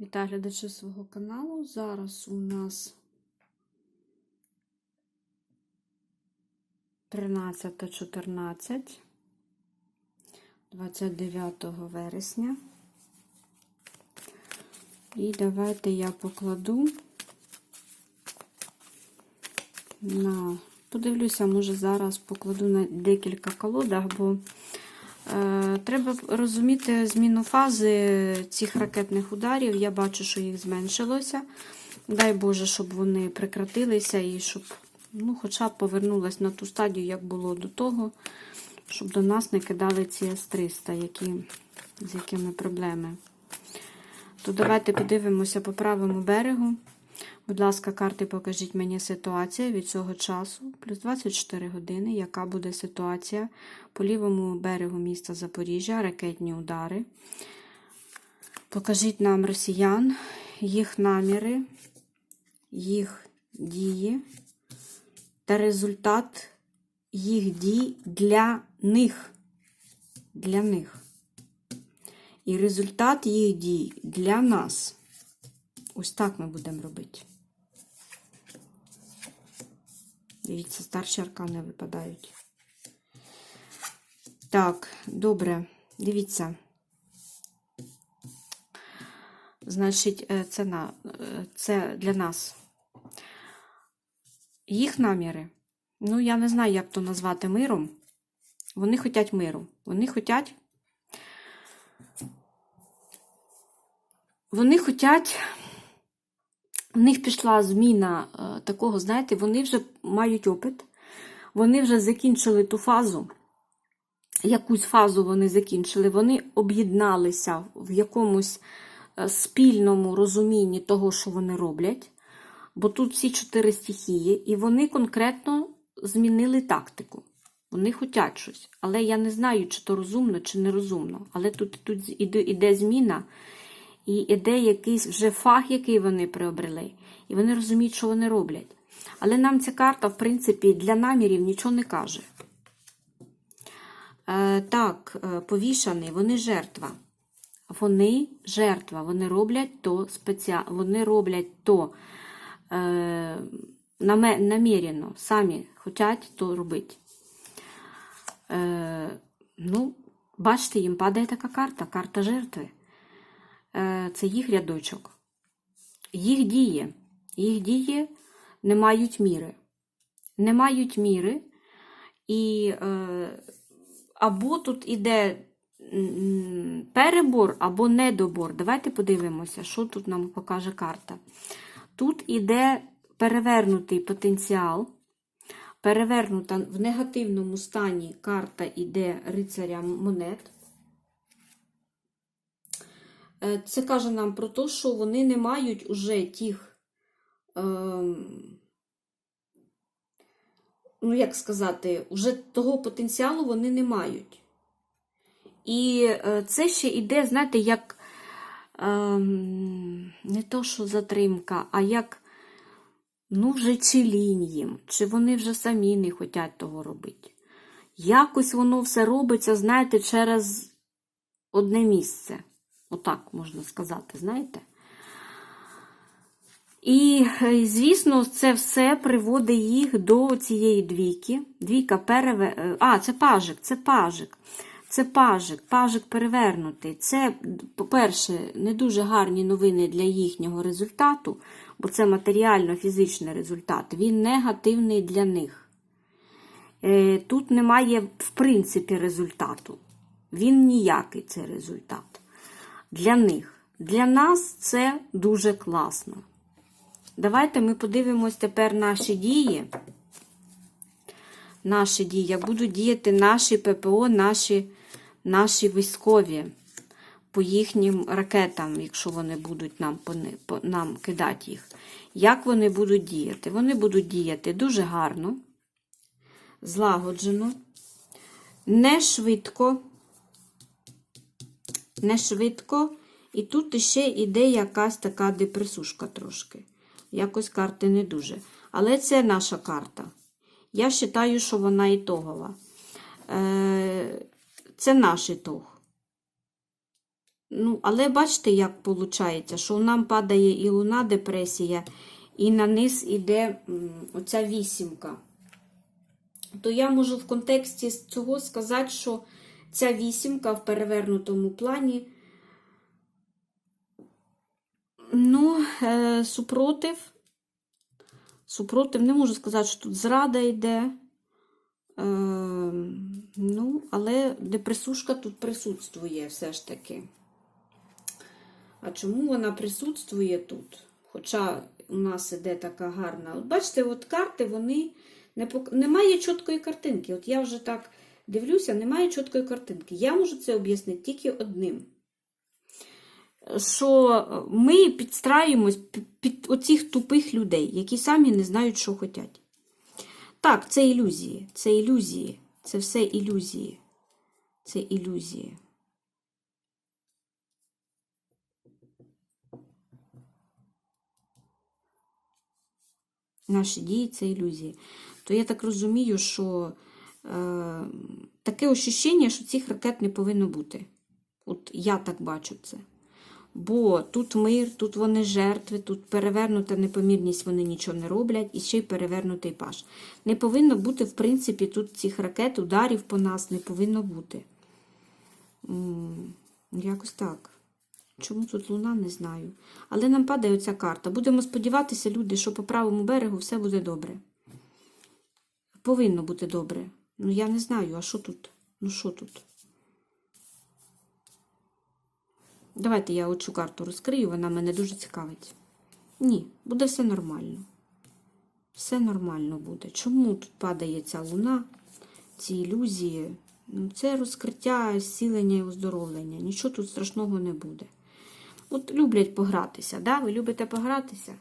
Вітаю глядачі свого каналу. Зараз у нас 13.14, 29 вересня. І давайте я покладу на, подивлюся, може зараз покладу на декілька колодах, бо Треба розуміти зміну фази цих ракетних ударів. Я бачу, що їх зменшилося. Дай Боже, щоб вони прекратилися і щоб ну, хоча б повернулась на ту стадію, як було до того, щоб до нас не кидали ці С-300, які, з якими проблеми. То давайте подивимося по правому берегу. Будь ласка, карти, покажіть мені ситуацію від цього часу, плюс 24 години, яка буде ситуація по лівому берегу міста Запоріжжя, ракетні удари. Покажіть нам росіян, їх наміри, їх дії та результат їх дій для них. Для них. І результат їх дій для нас. Ось так ми будемо робити. Дивіться, старші аркани випадають. Так, добре, дивіться. Значить, е, це, на, е, це для нас. Їх наміри. Ну, я не знаю, як то назвати миром. Вони хочуть миру. Вони хочуть. Вони хочуть. В них пішла зміна е, такого, знаєте, вони вже мають опит, вони вже закінчили ту фазу, якусь фазу вони закінчили, вони об'єдналися в якомусь е, спільному розумінні того, що вони роблять. Бо тут всі чотири стихії, і вони конкретно змінили тактику. Вони хочуть щось. Але я не знаю, чи то розумно, чи нерозумно. Але тут, тут іде, іде зміна. І іде якийсь вже фах, який вони приобрели, і вони розуміють, що вони роблять. Але нам ця карта, в принципі, для намірів нічого не каже. Е, так, е, повішаний, вони жертва. Вони жертва, вони роблять то спеціально, вони роблять то е, намірено, самі хочуть то робити. Е, ну, бачите, їм падає така карта, карта жертви. Е, це їх рядочок. Їх дії. Їх дії не мають міри. Не мають міри. І е, або тут іде перебор, або недобор. Давайте подивимося, що тут нам покаже карта. Тут іде перевернутий потенціал. Перевернута в негативному стані карта іде рицаря монет. Е, це каже нам про те, що вони не мають уже тих, е, ну, як сказати, уже того потенціалу вони не мають. І е, це ще йде, знаєте, як е, не то, що затримка, а як, ну, вже чилінь їм, чи вони вже самі не хочуть того робити. Якось воно все робиться, знаєте, через одне місце. Отак можна сказати, знаєте? І, звісно, це все приводить їх до цієї двійки. Двійка переве... А, це пажик, це пажик. Це пажик, пажик перевернутий. Це, по-перше, не дуже гарні новини для їхнього результату, бо це матеріально-фізичний результат. Він негативний для них. Е, тут немає, в принципі, результату. Він ніякий цей результат для них. Для нас це дуже класно. Давайте ми подивимось тепер наші дії. Наші дії, як будуть діяти наші ППО, наші, наші військові по їхнім ракетам, якщо вони будуть нам, нам кидати їх. Як вони будуть діяти? Вони будуть діяти дуже гарно, злагоджено, не швидко не швидко. І тут ще йде якась така депресушка трошки. Якось карти не дуже. Але це наша карта. Я вважаю, що вона ітогова. Е, це наш ітог. Ну, але бачите, як виходить, що нам падає і луна депресія, і на низ іде оця вісімка. То я можу в контексті цього сказати, що ця вісімка в перевернутому плані, ну, е, супротив. Супротив, не можу сказати, що тут зрада йде. Е, ну, але депресушка тут присутствує все ж таки. А чому вона присутствує тут? Хоча у нас іде така гарна. От бачите, от карти, вони не пок... немає чіткої картинки. От я вже так дивлюся, немає чіткої картинки. Я можу це об'яснити тільки одним. Що ми підстраюємось під, оцих тупих людей, які самі не знають, що хочуть. Так, це ілюзії, це ілюзії, це все ілюзії. Це ілюзії. Наші дії це ілюзії. То я так розумію, що е, таке ощущення, що цих ракет не повинно бути. От я так бачу це. Бо тут мир, тут вони жертви, тут перевернута непомірність, вони нічого не роблять, і ще й перевернутий паш. Не повинно бути, в принципі, тут цих ракет, ударів по нас не повинно бути. Якось так. Чому тут луна, не знаю. Але нам падає оця карта. Будемо сподіватися, люди, що по правому берегу все буде добре. Повинно бути добре. Ну, я не знаю, а що тут? Ну, що тут? Давайте я оцю карту розкрию, вона мене дуже цікавить. Ні, буде все нормально. Все нормально буде. Чому тут падає ця луна, ці ілюзії? Ну, Це розкриття, зцілення і оздоровлення. Нічого тут страшного не буде. От люблять погратися, да? ви любите погратися?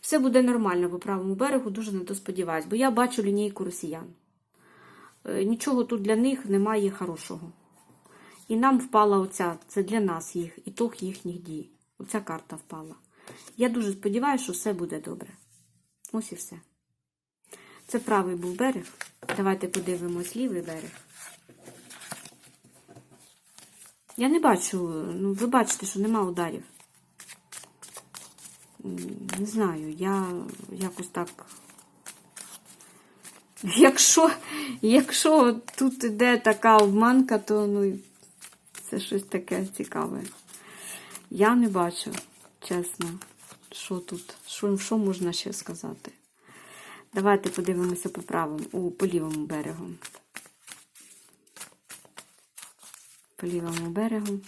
Все буде нормально по правому берегу, дуже на то сподіваюсь, бо я бачу лінійку росіян. Е, Нічого тут для них немає хорошого. І нам впала оця, це для нас їх, ітог їхніх дій. Оця карта впала. Я дуже сподіваюся, що все буде добре. Ось і все. Це правий був берег. Давайте подивимось лівий берег. Я не бачу, ну ви бачите, що нема ударів. Не знаю, я якось так. Якщо, якщо тут іде така обманка, то ну, це щось таке цікаве. Я не бачу, чесно, що тут, що, що можна ще сказати. Давайте подивимося по правому, у, по лівому берегу. По лівому берегу.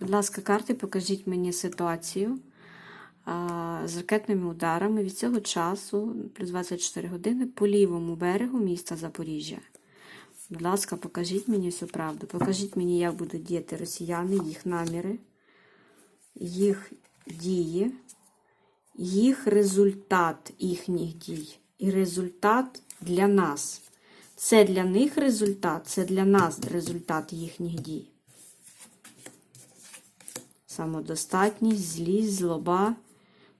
Будь ласка, карти, покажіть мені ситуацію з ракетними ударами від цього часу, плюс 24 години, по лівому берегу міста Запоріжжя. Будь ласка, покажіть мені всю правду. Покажіть мені, як будуть діяти росіяни, їх наміри, їх дії, їх результат їхніх дій. І результат для нас. Це для них результат, це для нас результат їхніх дій. Самодостатність, злість, злоба.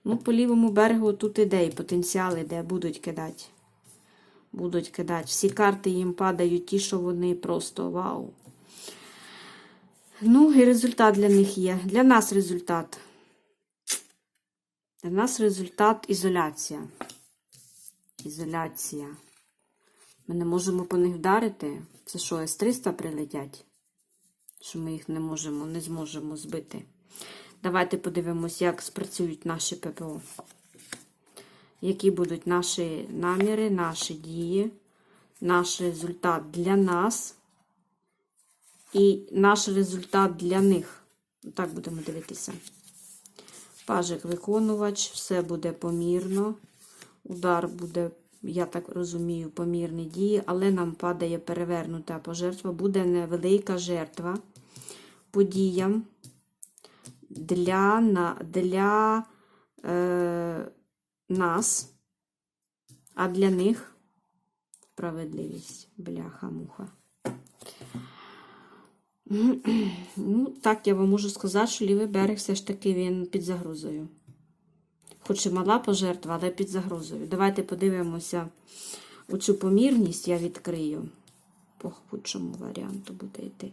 Ну, по лівому берегу тут іде і потенціал іде, будуть кидати. Будуть кидати. Всі карти їм падають, ті, що вони просто вау. Ну, і результат для них є. Для нас результат. Для нас результат ізоляція. Ізоляція. Ми не можемо по них вдарити. Це що, С-300 прилетять? Що ми їх не можемо, не зможемо збити. Давайте подивимось, як спрацюють наші ППО. Які будуть наші наміри, наші дії, наш результат для нас і наш результат для них. Так будемо дивитися. Пажик виконувач, все буде помірно. Удар буде, я так розумію, помірні дії, але нам падає перевернута пожертва. Буде невелика жертва подіям для, для е, нас, а для них справедливість. Бляха-муха. Ну, так, я вам можу сказати, що лівий берег все ж таки він під загрозою. Хоч і мала пожертва, але під загрозою. Давайте подивимося оцю помірність, я відкрию. По худшому варіанту буде йти.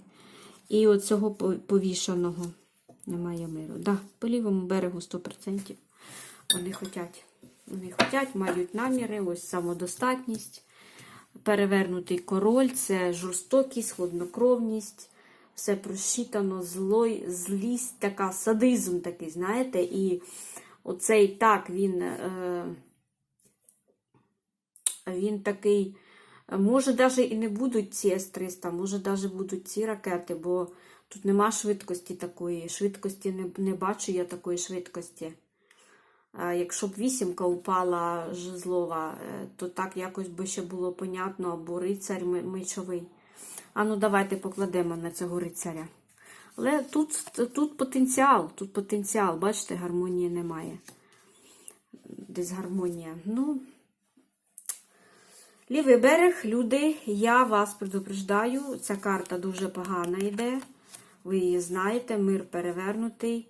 і оцього повішаного. Немає миру. Да, по лівому берегу 100%. Вони хочуть. Вони хочуть, мають наміри, ось самодостатність. Перевернутий король це жорстокість, хладнокровність, все просчитано, злой, злість, така, садизм такий, знаєте, і оцей так він, е, він такий, може, навіть і не будуть ці С-300, може, навіть будуть ці ракети, бо тут нема швидкості такої. Швидкості не, не бачу я такої швидкості. Якщо б вісімка упала жезлова, е, то так якось би ще було понятно, або рицарь мечовий. А ну давайте покладемо на цього рицаря. Але тут, тут потенціал, тут потенціал, бачите, гармонії немає. Десь. Ну, лівий берег, люди, я вас предупреждаю, ця карта дуже погана йде. Ви її знаєте, мир перевернутий.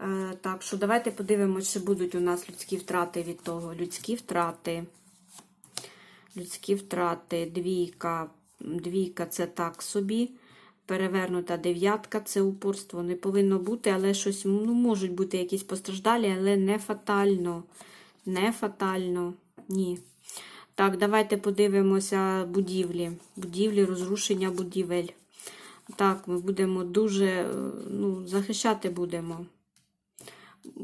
Е, Так що давайте подивимося, чи будуть у нас людські втрати від того. Людські втрати. Людські втрати. Двійка. Двійка це так собі. Перевернута дев'ятка це упорство. Не повинно бути, але щось, ну, можуть бути якісь постраждалі, але не фатально. Не фатально. Ні. Так, давайте подивимося будівлі. Будівлі, розрушення будівель. Так, ми будемо дуже е, ну, захищати будемо.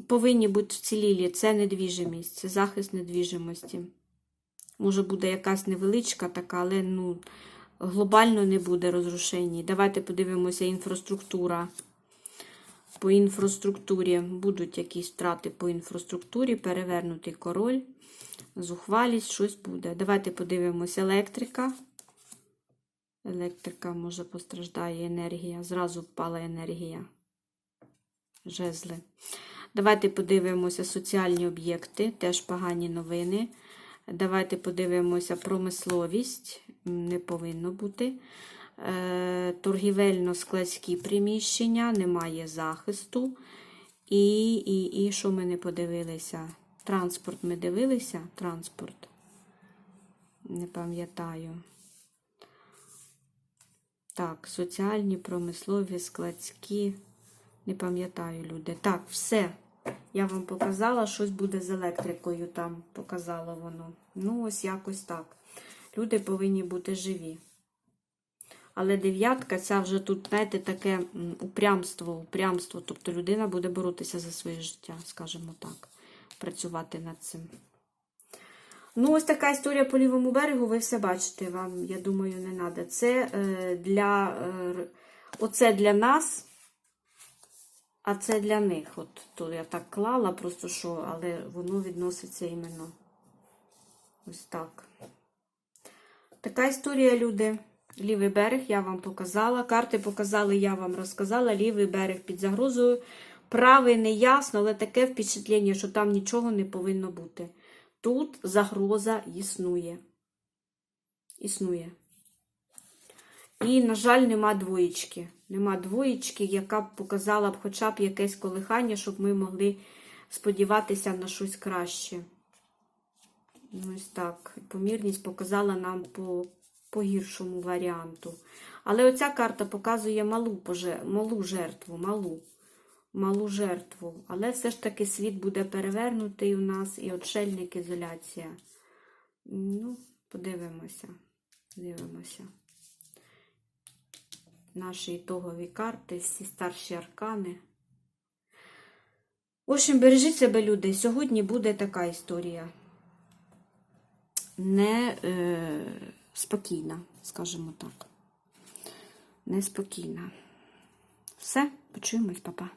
Повинні бути вцілілі. Це недвіжимість, це захист недвіжимості. Може, буде якась невеличка така, але ну, глобально не буде розрушень. Давайте подивимося інфраструктура. По інфраструктурі будуть якісь втрати по інфраструктурі, перевернутий король, зухвалість, щось буде. Давайте подивимося електрика. Електрика, може, постраждає енергія. Зразу впала енергія. Жезли. Давайте подивимося соціальні об'єкти, теж погані новини. Давайте подивимося промисловість, не повинно бути. Е, Торгівельно-складські приміщення, немає захисту. І, і, і що ми не подивилися? Транспорт ми дивилися? Транспорт. Не пам'ятаю. Так, соціальні, промислові, складські. Не пам'ятаю, люди. Так, все. Я вам показала, щось буде з електрикою там, показала воно. Ну, ось якось так. Люди повинні бути живі. Але дев'ятка, ця вже тут, знаєте, таке упрямство, упрямство. Тобто людина буде боротися за своє життя, скажімо так, працювати над цим. Ну, ось така історія по лівому берегу, ви все бачите. Вам, я думаю, не треба. Це е, для, е, оце для нас, а це для них. От то я так клала, просто що, але воно відноситься іменно ось так. Така історія, люди. Лівий берег я вам показала. Карти показали, я вам розказала. Лівий берег під загрозою. Правий не ясно, але таке впечатлення, що там нічого не повинно бути. Тут загроза існує. Існує. І, на жаль, нема двоєчки. Нема двоєчки, яка б показала б хоча б якесь колихання, щоб ми могли сподіватися на щось краще. Ось так. Помірність показала нам по, по гіршому варіанту. Але оця карта показує малу, малу жертву, малу. Малу жертву. Але все ж таки світ буде перевернутий у нас і отшельник, ізоляція. Ну, подивимося. Дивимося. Наші ітогові карти, всі старші аркани. В общем, бережіть себе, люди. Сьогодні буде така історія. Не е, спокійна, скажімо так. Неспокійна. Все, почуємось, папа.